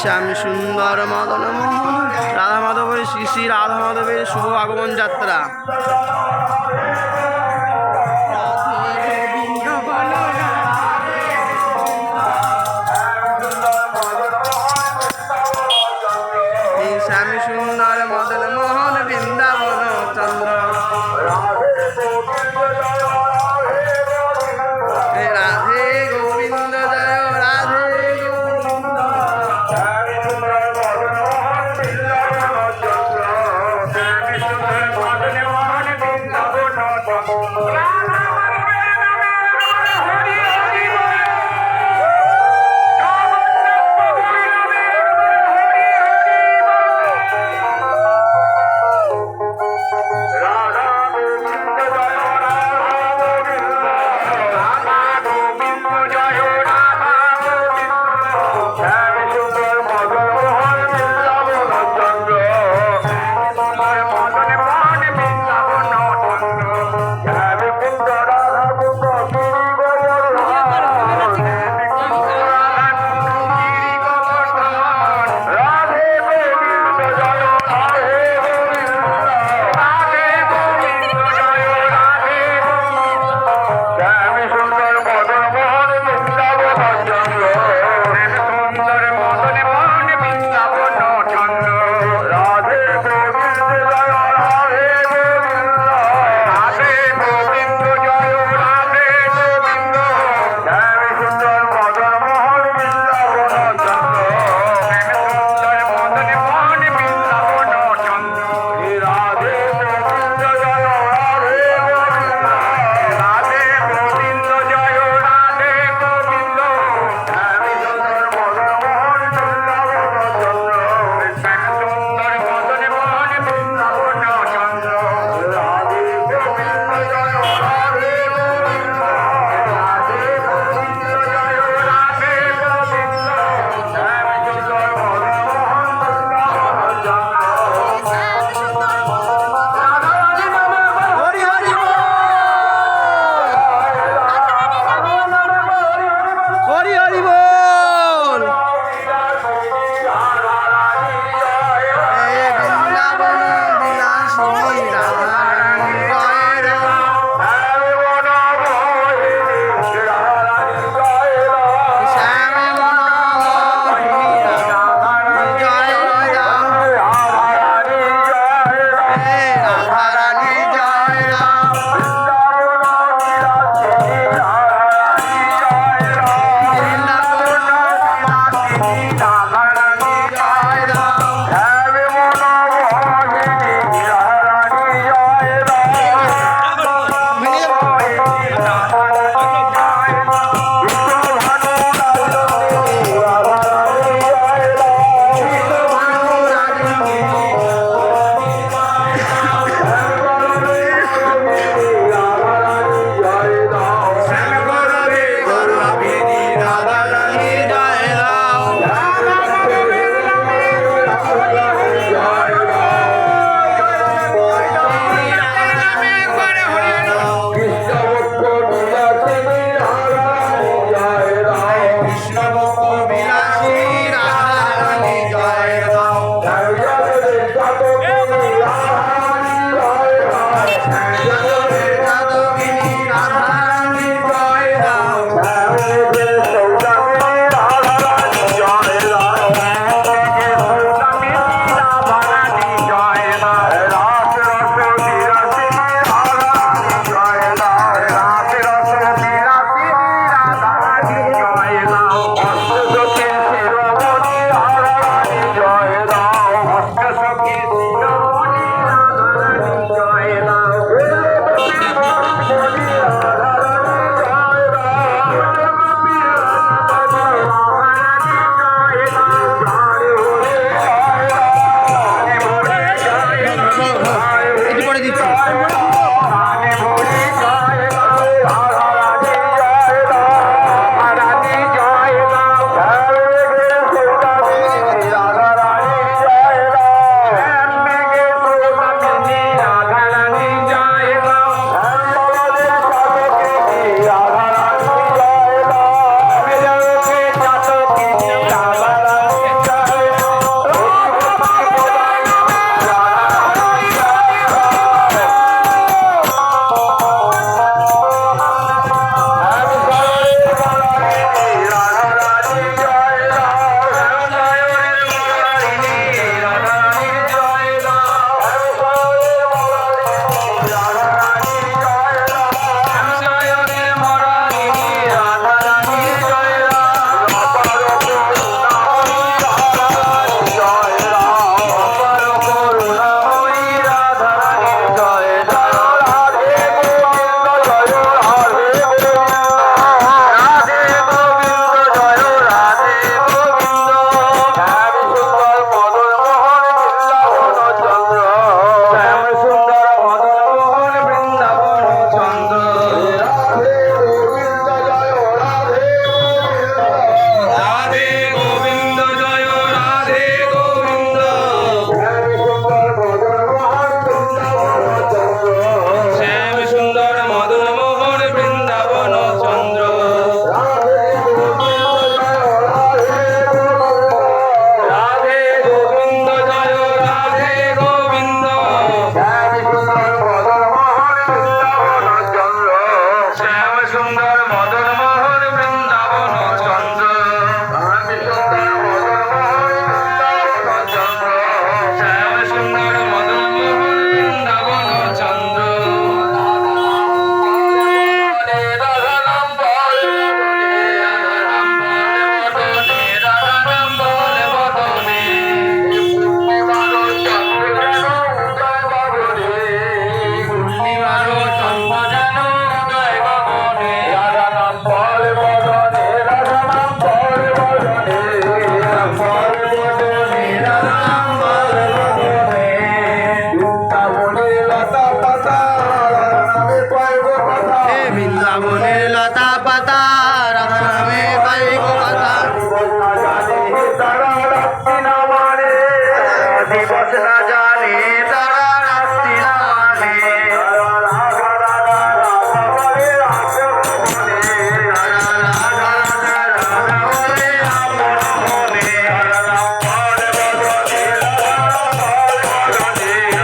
শ্যাম সুন্দর মদন মোহন, রাধা মাধবের শ্রী শ্রী রাধা মাধবের শুভ আগমন যাত্রা। শ্যাম সুন্দর মদন মোহন রস না জানে তারা